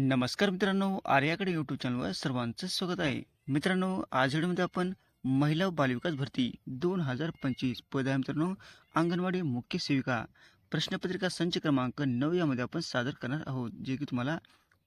नमस्कार मित्रांनो आर्याकडे यूट्यूब चॅनलवर सर्वांचं स्वागत आहे. मित्रांनो आज व्हिडिओमध्ये आपण महिला बालविकास भरती दोन हजार पंचवीस पद आहे मित्रांनो अंगणवाडी मुख्य सेविका प्रश्नपत्रिका संच क्रमांक नऊ यामध्ये आपण सादर करणार आहोत जे की तुम्हाला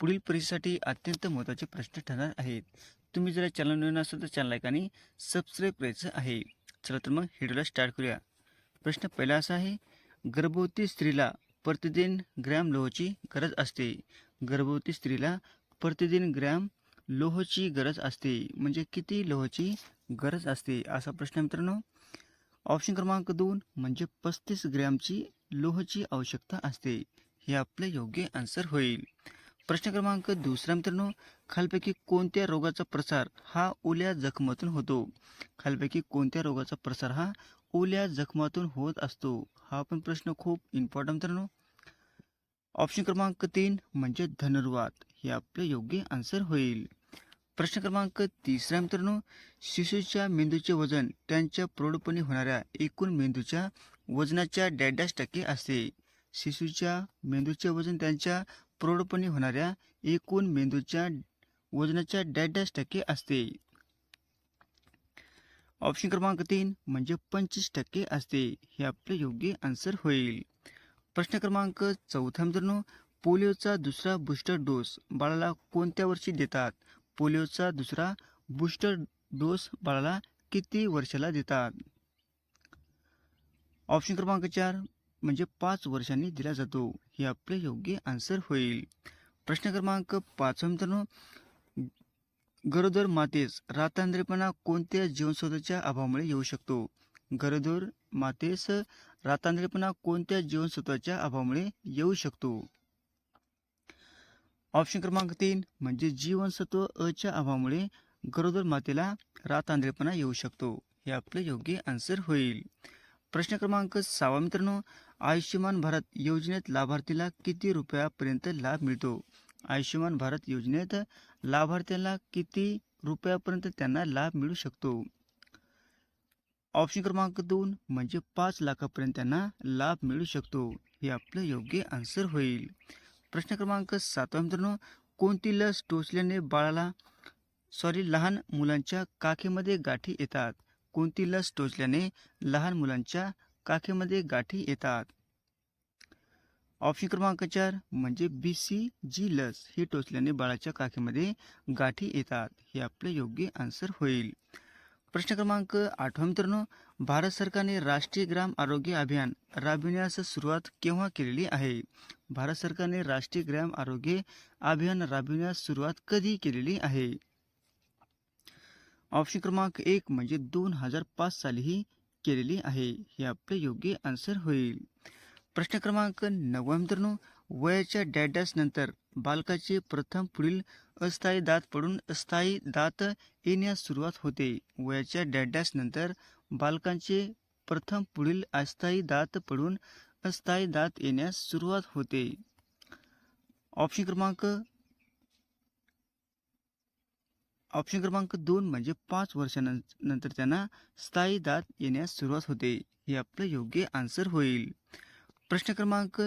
पुढील परीक्षेसाठी अत्यंत महत्त्वाचे प्रश्न ठरणार आहेत. तुम्ही जर चॅनल नवीन असाल तर चॅनल लाईक आणि सबस्क्राईब करायचं आहे. चला तर मग व्हिडिओला स्टार्ट करूया. प्रश्न पहिला असा आहे गर्भवती स्त्रीला प्रतिदिन ग्रॅम लोहची गरज असते. गर्भवती स्त्रीला प्रतिदिन ग्रॅम लोहची गरज असते. म्हणजे किती लोहची गरज असते? असा प्रश्न आहे मित्रांनो. ऑप्शन क्रमांक दोन म्हणजे पस्तीस ग्रॅमची लोहची आवश्यकता असते. हे आपले योग्य आन्सर होईल. प्रश्न क्रमांक दुसरा मित्रांनो. खालपैकी कोणत्या रोगाचा प्रसार हा ओल्या जखमातून होतो? खालपैकी कोणत्या रोगाचा प्रसार हा ओल्या जखमातून होत असतो? हा पण प्रश्न खूप इम्पॉर्टंट मित्रांनो. ऑप्शन क्रमांक तीन म्हणजे धनुर्वात. हे आपले योग्य आन्सर होईल. प्रश्न क्रमांक तिसरा मित्रांनो शिशूच्या मेंदूचे वजन त्यांच्या प्रौढपणे होणाऱ्या एकूण मेंदूच्या वजनाच्या डॅडॅश टक्के असते. शिशूच्या मेंदूचे वजन त्यांच्या प्रौढपणे होणाऱ्या एकूण मेंदूच्या वजनाच्या डॅडॅश टक्के असते. ऑप्शन क्रमांक तीन म्हणजे पंचवीस टक्के असते. हे आपले योग्य आन्सर होईल. प्रश्न क्रमांक चौथा मित्रांनो पोलिओचा दुसरा बूस्टर डोस बाळाला कोणत्या वर्षी देतात? पोलिओचा दुसरा बूस्टर डोस बाळाला किती वर्षाला देतात? ऑप्शन क्रमांक चार म्हणजे पाच वर्षांनी दिला जातो. हे आपले योग्य आन्सर होईल. प्रश्न क्रमांक पाचवा मित्रांनो गरोदर मातेस रातांद्रेपणा कोणत्या जीवनसत्वाच्या अभावामुळे येऊ शकतो? गरोदर मातेस रातांद्रेपणा कोणत्या जीवनसत्वाच्या अभावामुळे येऊ शकतो? ऑप्शन क्रमांक तीन म्हणजे जीवनसत्व अच्या अभावामुळे गरोदर मातेला रातांद्रेपणा येऊ शकतो. हे आपले योग्य आन्सर होईल. प्रश्न क्रमांक सहावा मित्रांनो आयुष्यमान भारत योजनेत लाभार्थीला किती रुपयापर्यंत लाभ मिळतो? आयुष्यमान भारत योजनेत लाभार्थ्याला किती रुपयापर्यंत त्यांना लाभ मिळू शकतो? ऑप्शन क्रमांक दोन म्हणजे पाच लाखापर्यंत त्यांना लाभ मिळू शकतो. हे आपलं योग्य आन्सर होईल. प्रश्न क्रमांक सातवा मित्रांनो. कोणती लस टोचल्याने बाळाला सॉरी लहान मुलांच्या काखेमध्ये गाठी येतात? कोणती लस टोचल्याने लहान मुलांच्या काखेमध्ये गाठी येतात? ऑप्शन क्रमांक चार म्हणजे बी सी जी लस ही टोचल्याने बाळाच्या काखेमध्ये गाठी येतात. हे आपले योग्य आन्सर होईल. प्रश्न क्रमांक आठवा मित्रांनो भारत सरकारने राष्ट्रीय ग्राम आरोग्य अभियान राबविण्यास सुरुवात केव्हा केलेली आहे? भारत सरकारने राष्ट्रीय ग्राम आरोग्य अभियान राबविण्यास सुरुवात कधी केलेली आहे? ऑप्शन क्रमांक एक म्हणजे दोन हजार पाच सालीही केलेली आहे. हे आपले योग्य आन्सर होईल. प्रश्न क्रमांक नववा मित्रांनो वयाच्या डॅडॅस नंतर बालकाचे प्रथम पुढील अस्थायी दात पडून अस्थायी दात येण्यास सुरुवात होते. वयाच्या डॅडॅस नंतर बालकांचे प्रथम पुढील अस्थायी दात पडून अस्थायी दात येण्यास सुरुवात होते. ऑप्शन क्रमांक ऑप्शन क्रमांक दोन म्हणजे पाच वर्षानंतर त्यांना स्थायी दात येण्यास सुरुवात होते. हे आपलं योग्य आन्सर होईल. प्रश्न क्रमांक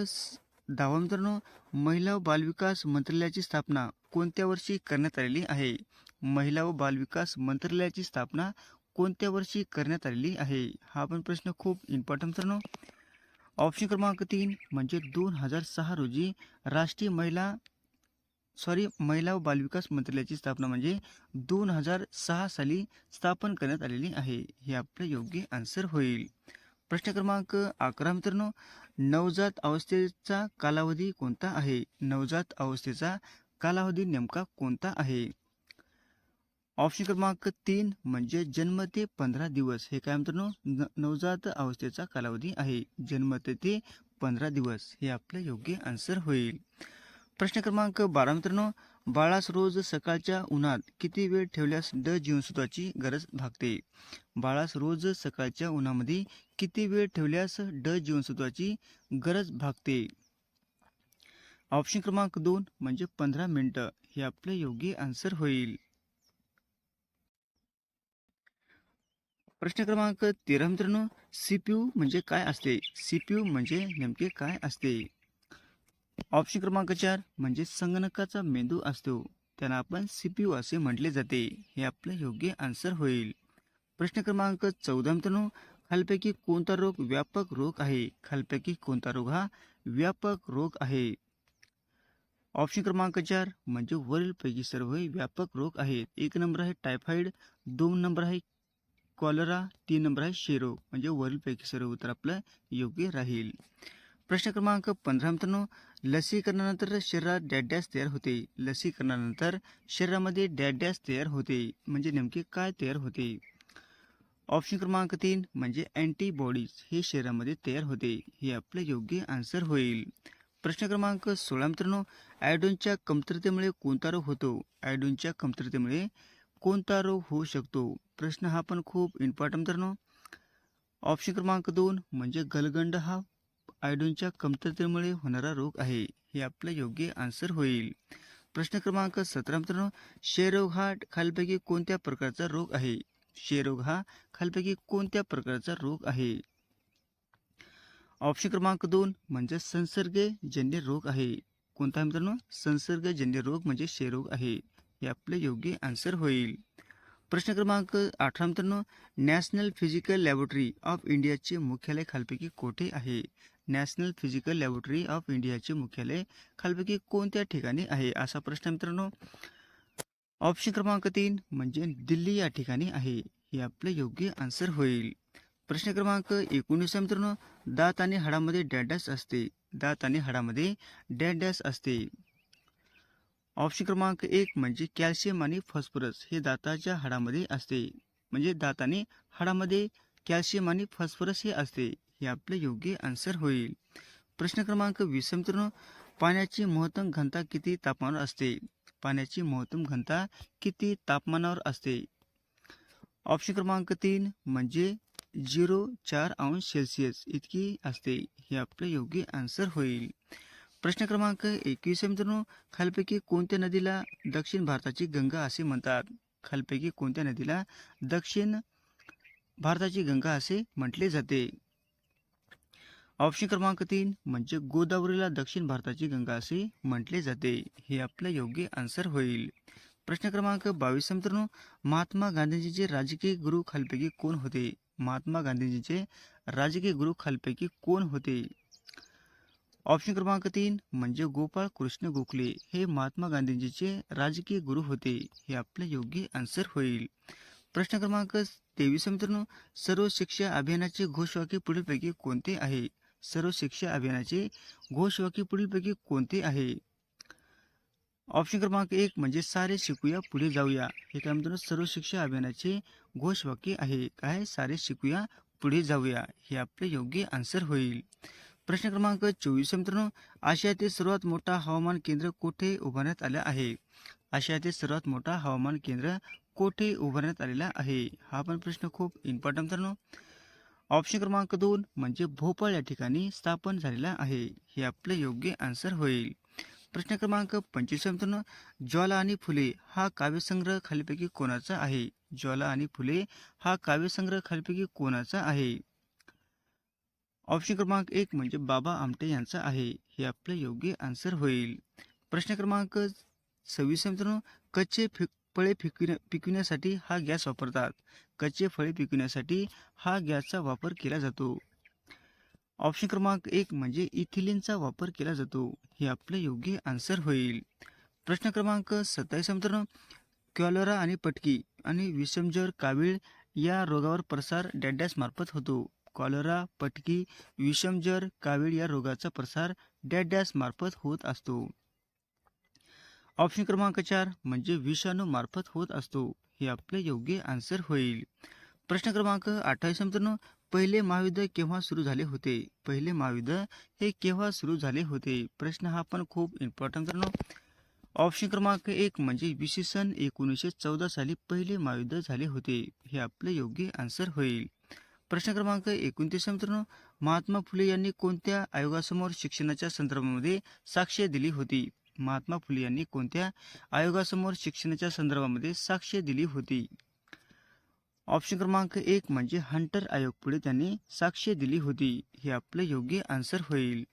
दहावा मित्रांनो महिला व बालविकास मंत्रालयाची स्थापना कोणत्या वर्षी करण्यात आलेली आहे? महिला व बालविकास मंत्रालयाची स्थापना कोणत्या वर्षी करण्यात आलेली आहे? हा पण प्रश्न खूप इम्पॉर्टंट मित्रांनो. ऑप्शन क्रमांक तीन म्हणजे दोन हजार सहा रोजी राष्ट्रीय महिला सॉरी महिला व बालविकास मंत्रालयाची स्थापना म्हणजे दोन हजार सहा साली स्थापन करण्यात आलेली आहे. हे आपलं योग्य आन्सर होईल. प्रश्न क्रमांक अकरा मित्रांनो. नवजात अवस्थेचा कालावधी कोणता आहे? नवजात अवस्थेचा कालावधी नेमका कोणता आहे? ऑप्शन क्रमांक तीन म्हणजे जन्म ते पंधरा दिवस. हे काय मित्रांनो? नवजात अवस्थेचा कालावधी आहे. जन्म ते ते पंधरा दिवस. हे आपलं योग्य आन्सर होईल. प्रश्न क्रमांक बारा मित्रांनो. बाळास रोज सकाळच्या उन्हात किती वेळ ठेवल्यास ड जीवनसत्वाची गरज भागते? बाळास रोज सकाळच्या उन्हामध्ये किती वेळ ठेवल्यास ड जीवनसत्वाची गरज भागते? ऑप्शन क्रमांक दोन म्हणजे पंधरा मिनटं. हे आपले योग्य आन्सर होईल. प्रश्न क्रमांक तेरा मित्रांनो सीपीयू म्हणजे काय असते? सीपीयू म्हणजे नेमके काय असते? ऑप्शन क्रमांक चार म्हणजे संगणकाचा मेंदू असतो. त्यांना आपण सी पी यू असे म्हटले जाते. हे आपलं योग्य आन्सर होईल. प्रश्न क्रमांक चौदा मित्रांनो खालपैकी कोणता रोग व्यापक रोग आहे? खालपैकी कोणता रोग हा व्यापक रोग आहे? ऑप्शन क्रमांक चार म्हणजे वरीलपैकी सर्व हे व्यापक रोग आहेत. एक नंबर आहे टायफॉइड दोन नंबर आहे कॉलरा तीन नंबर आहे शेरो. म्हणजे वरीलपैकी सर्व उत्तर आपलं योग्य राहील. प्रश्न क्रमांक पंधरा मित्रांनो लसीकरणानंतर शरीरात डॅडॅस तयार होते. लसीकरणानंतर शरीरामध्ये डॅडॅस तयार होते. म्हणजे नेमके काय तयार होते? ऑप्शन क्रमांक तीन म्हणजे अँटीबॉडीज हे शरीरामध्ये तयार होते. हे आपलं योग्य आन्सर होईल. प्रश्न क्रमांक सोळा मित्रांनो ॲडोनच्या कमतरतेमुळे कोणता रोग होतो? ॲडोनच्या कमतरतेमुळे कोणता रोग होऊ शकतो? प्रश्न हा पण खूप इम्पॉर्टंट मित्रांनो. ऑप्शन क्रमांक दोन म्हणजे गलगंड हा आयोडनच्या कमतरतेमुळे होणारा रोग आहे. हे आपलं योग्य आन्सर होईल. प्रश्न क्रमांक सतरा मित्रांनो क्षयरोग हा खालपैकी कोणत्या प्रकारचा रोग आहे? क्षयरोग हा खालपैकी कोणत्या प्रकारचा रोग आहे? ऑप्शन क्रमांक दोन म्हणजे संसर्गजन्य रोग आहे. कोणता मित्रांनो? संसर्गजन्य रोग म्हणजे क्षयरोग आहे. हे आपले योग्य आन्सर होईल. प्रश्न क्रमांक अठरा मित्रांनो नॅशनल फिजिकल लॅबोरेटरी ऑफ इंडियाचे मुख्यालय खालपैकी कोठे आहे? नॅशनल फिजिकल लॅबोरेटरी ऑफ इंडियाचे मुख्यालय खालपैकी कोणत्या ठिकाणी आहे? असा प्रश्न मित्रांनो. ऑप्शन क्रमांक तीन म्हणजे दिल्ली या ठिकाणी आहे. हे आपलं योग्य आन्सर होईल. प्रश्न क्रमांक एकोणीस मित्रांनो. दात आणि हाडामध्ये डॅडॅस असते. दात आणि हाडामध्ये डॅडॅस असते. ऑप्शन क्रमांक एक म्हणजे कॅल्शियम आणि फॉस्फरस हे दाताच्या हाडामध्ये असते. म्हणजे दात आणि हाडामध्ये कॅल्शियम आणि फॉस्फरस हे असते. हे आपले योग्य आन्सर होईल. प्रश्न क्रमांक वीस मित्रांनो पाण्याची महत्तम घनता किती तापमानावर असते? पाण्याची महत्तम घनता किती तापमानावर असते? ऑप्शन क्रमांक तीन म्हणजे झिरो चार अंश सेल्सिअस इतकी असते. हे आपलं योग्य आन्सर होईल. प्रश्न क्रमांक एकवीस मित्रांनो खालपैकी कोणत्या नदीला दक्षिण भारताची गंगा असे म्हणतात? खालपैकी कोणत्या नदीला दक्षिण भारताची गंगा असे म्हटले जाते? ऑप्शन क्रमांक तीन म्हणजे गोदावरीला दक्षिण भारताची गंगा असे म्हटले जाते. हे आपलं योग्य आन्सर होईल. प्रश्न क्रमांक बावीस मित्रांनो महात्मा गांधीजीचे राजकीय गुरु खालपैकी कोण होते? महात्मा गांधीजीचे राजकीय गुरु खालपैकी कोण होते? ऑप्शन क्रमांक तीन म्हणजे गोपाळ कृष्ण गोखले हे महात्मा गांधीजीचे राजकीय गुरु होते. हे आपले योग्य आन्सर होईल. प्रश्न क्रमांक तेवीस मित्रांनो सर्व शिक्षा अभियानाचे घोषवाक्य पुढीलपैकी कोणते आहे? सर्व शिक्षा अभियानाचे घोषवाक्य पुढीलपैकी कोणते आहे? ऑप्शन क्रमांक एक म्हणजे सारे शिकूया पुढे जाऊया. हे काय म्हणतो सर्व शिक्षा अभियानाचे घोषवाक्य आहे. काय? सारे शिकूया पुढे जाऊया. हे आपले योग्य आन्सर होईल. प्रश्न क्रमांक चोवीस मित्रांनो. आशियातील सर्वात मोठा हवामान केंद्र कोठे उभारण्यात आलं आहे? आशियातील सर्वात मोठा हवामान केंद्र कोठे उभारण्यात आलेला आहे? हा पण प्रश्न खूप इम्पॉर्टंट मित्रांनो. ऑप्शन क्रमांक दोन म्हणजे भोपाळ या ठिकाणी स्थापन झालेला आहे. हे आपलं योग्य आन्सर होईल. प्रश्न क्रमांक पंचवीस मित्रांनो ज्वाला आणि फुले हा काव्यसंग्रह खालीपैकी कोणाचा आहे? ज्वाला आणि फुले हा काव्यसंग्रह खालीपैकी कोणाचा आहे? ऑप्शन क्रमांक एक म्हणजे बाबा आमटे यांचा आहे. हे आपलं योग्य आन्सर होईल. प्रश्न क्रमांक सव्वीस मित्रांनो कच्चे फि फळे पिकविण्या पिकविण्यासाठी हा गॅस वापरतात. कच्चे फळे पिकविण्यासाठी हा गॅसचा वापर केला जातो. ऑप्शन क्रमांक एक म्हणजे इथिलिनचा वापर केला जातो. हे आपले योग्य आन्सर होईल. प्रश्न क्रमांक सत्तावीस मित्रांनो. क्युलोरा आणि पटकी आणि विषमजर कावीळ या रोगावर प्रसार डॅडॅसमार्फत होतो. कॉलरा पटकी विषमजर कावीळ या रोगाचा प्रसार डॅडॅसमार्फत होत असतो. ऑप्शन क्रमांक चार म्हणजे विषाणू मार्फत होत असतो. हे आपले योग्य आन्सर होईल. प्रश्न क्रमांक अठ्ठावीस मित्रांनो पहिले महायुद्ध केव्हा सुरू झाले होते? पहिले महायुद्ध हे केव्हा सुरू झाले होते? प्रश्न हा पण खूप इम्पॉर्टंट मित्रांनो. ऑप्शन क्रमांक एक म्हणजे विशेषण सन एकोणीसशे चौदा साली पहिले महायुद्ध झाले होते. हे आपले योग्य आन्सर होईल. प्रश्न क्रमांक एकोणतीस मित्रांनो महात्मा फुले यांनी कोणत्या आयोगासमोर शिक्षणाच्या संदर्भामध्ये साक्ष दिली होती? महात्मा फुले यांनी कोणत्या आयोगासमोर शिक्षणाच्या संदर्भामध्ये साक्ष दिली होती? ऑप्शन क्रमांक एक म्हणजे हंटर आयोग. पुढे त्यांनी साक्ष दिली होती. हे आपले योग्य आन्सर होईल.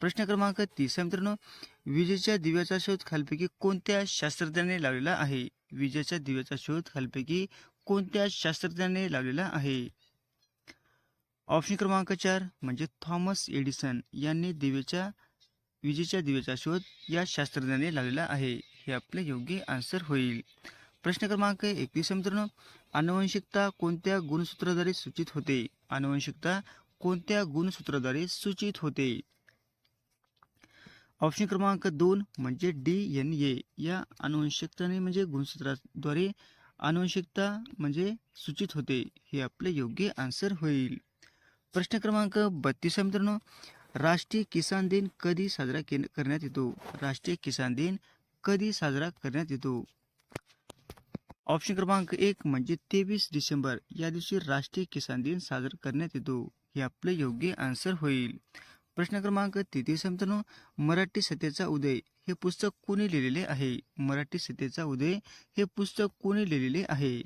प्रश्न क्रमांक तीस मित्रांनो. विजेच्या दिव्याचा शोध खालपैकी कोणत्या शास्त्रज्ञाने लावलेला आहे? विजेच्या दिव्याचा शोध खालपैकी कोणत्या शास्त्रज्ञाने लावलेला आहे? ऑप्शन क्रमांक चार म्हणजे थॉमस एडिसन यांनी दिवेच्या विजेच्या दिव्याचा शोध या शास्त्रज्ञाने लावलेला आहे. हे आपले योग्य आन्सर होईल. प्रश्न क्रमांक एकवीस मित्रांनो. आनुवंशिकता कोणत्या गुणसूत्राद्वारे सूचित होते? आनुवंशिकता कोणत्या गुणसूत्राद्वारे सूचित होते? ऑप्शन क्रमांक दोन म्हणजे डी एन ए या आनुवंशिकताने म्हणजे गुणसूत्राद्वारे अनुवंशिकता म्हणजे सूचित होते. हे आपले योग्य आन्सर होईल. प्रश्न क्रमांक बत्तीस मित्रांनो. राष्ट्रीय किसान दिन कधी साजरा के करण्यात येतो? राष्ट्रीय किसान दिन कधी साजरा करण्यात येतो? ऑप्शन क्रमांक एक म्हणजे तेवीस डिसेंबर. या दिवशी राष्ट्रीय किसान दिन साजरा करण्यात येतो. हे आपले योग्य आन्सर होईल. प्रश्न क्रमांक तेहतीस मित्रांनो. मराठी सत्तेचा उदय हे पुस्तक कोणी लिहिलेले आहे? मराठी सत्तेचा उदय हे पुस्तक कोणी लिहिलेले आहे?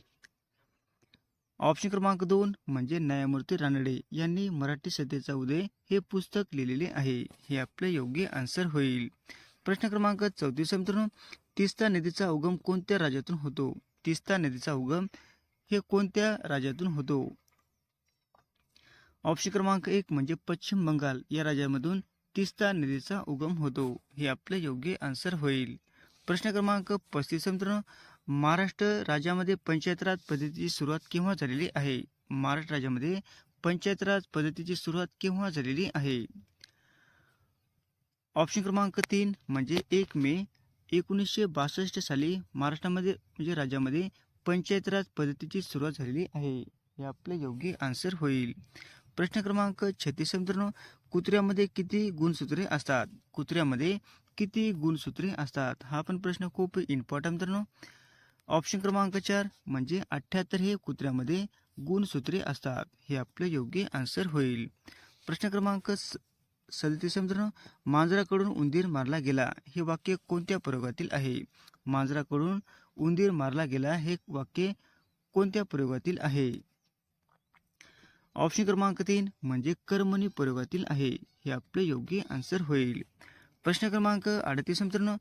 ऑप्शन क्रमांक दोन म्हणजे न्यायमूर्ती रानडे यांनी मराठी सत्तेचा उदय हे पुस्तक लिहिलेले आहे. हे आपले योग्य आन्सर होईल. प्रश्न क्रमांक चौतीस मित्रांनो. तिस्ता नदीचा उगम कोणत्या राज्यातून होतो? तिस्ता नदीचा उगम हे कोणत्या राज्यातून होतो? ऑप्शन क्रमांक एक म्हणजे पश्चिम बंगाल या राज्यामधून तिस्ता नदीचा उगम होतो. हे आपले योग्य आन्सर होईल. प्रश्न क्रमांक पस्तीस मित्रांनो. महाराष्ट्र राज्यामध्ये पंचायत राज पद्धतीची सुरुवात केव्हा झालेली आहे? महाराष्ट्र राज्यामध्ये पंचायत राज पद्धतीची सुरुवात केव्हा झालेली आहे? ऑप्शन क्रमांक तीन म्हणजे एक मे एकोणीसशे बासष्ट साली महाराष्ट्रामध्ये म्हणजे राज्यामध्ये पंचायत राज पद्धतीची सुरुवात झालेली आहे. हे आपले योग्य आन्सर होईल. प्रश्न क्रमांक छत्तीस मित्रांनो. कुत्र्यामध्ये किती गुणसूत्रे असतात? कुत्र्यामध्ये किती गुणसूत्रे असतात? हा पण प्रश्न खूप इम्पॉर्टंट मित्रांनो. ऑप्शन क्रमांक चार म्हणजे अठ्ठ्याहत्तर हे कुत्र्यामध्ये गुणसूत्रे असतात. हे आपले योग्य आन्सर होईल. प्रश्न क्रमांक सदतीस मित्रांनो मांजराकडून उंदीर मारला गेला हे वाक्य कोणत्या प्रयोगातील आहे? मांजराकडून उंदीर मारला गेला हे वाक्य कोणत्या प्रयोगातील आहे? ऑप्शन क्रमांक तीन म्हणजे कर्मणी प्रयोगातील आहे हे आपले योग्य आन्सर होईल. प्रश्न क्रमांक अडतीस मित्रांनो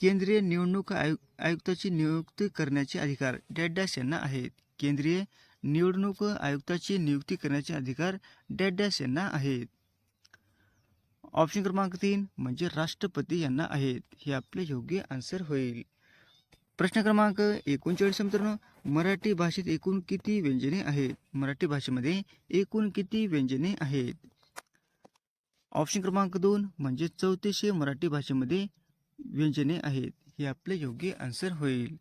केंद्रीय निवडणूक आयु आयुक्ताची नियुक्ती करण्याचे अधिकार डॅड यांना आहेत. केंद्रीय निवडणूक आयुक्ताची नियुक्ती करण्याचे अधिकार डॅड यांना आहेत. ऑप्शन क्रमांक तीन म्हणजे राष्ट्रपती यांना आहेत. हे आपले योग्य आन्सर होईल. प्रश्न क्रमांक एकोणचाळीस मित्रांनो. मराठी भाषेत एकूण किती व्यंजने आहेत? मराठी भाषेमध्ये एकूण किती व्यंजने आहेत? ऑप्शन क्रमांक दोन म्हणजे चौतीसशे मराठी भाषेमध्ये व्यंजने आहेत हे आपले योग्य आन्सर होईल.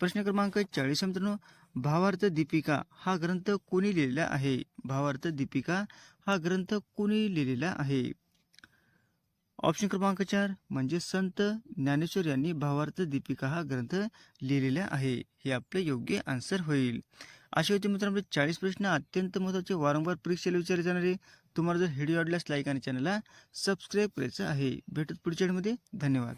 प्रश्न क्रमांक चाळीस मित्रांनो. भावार्थ दीपिका हा ग्रंथ कोणी लिहिलेला आहे? भावार्थ दीपिका हा ग्रंथ कोणी लिहिलेला आहे? ऑप्शन क्रमांक चार म्हणजे संत ज्ञानेश्वर यांनी भावार्थ दीपिका हा ग्रंथ लिहिलेला आहे हे आपले योग्य आन्सर होईल. असे होते मित्रांनो चाळीस प्रश्न अत्यंत महत्त्वाचे. वारंवार परीक्षेला विचारले जाणारे. तुम्हाला जर व्हिडिओ आवडल्यास लाईक आणि चॅनलला सबस्क्राईब करायचं आहे. भेटत पुढच्या वेळेमध्ये धन्यवाद.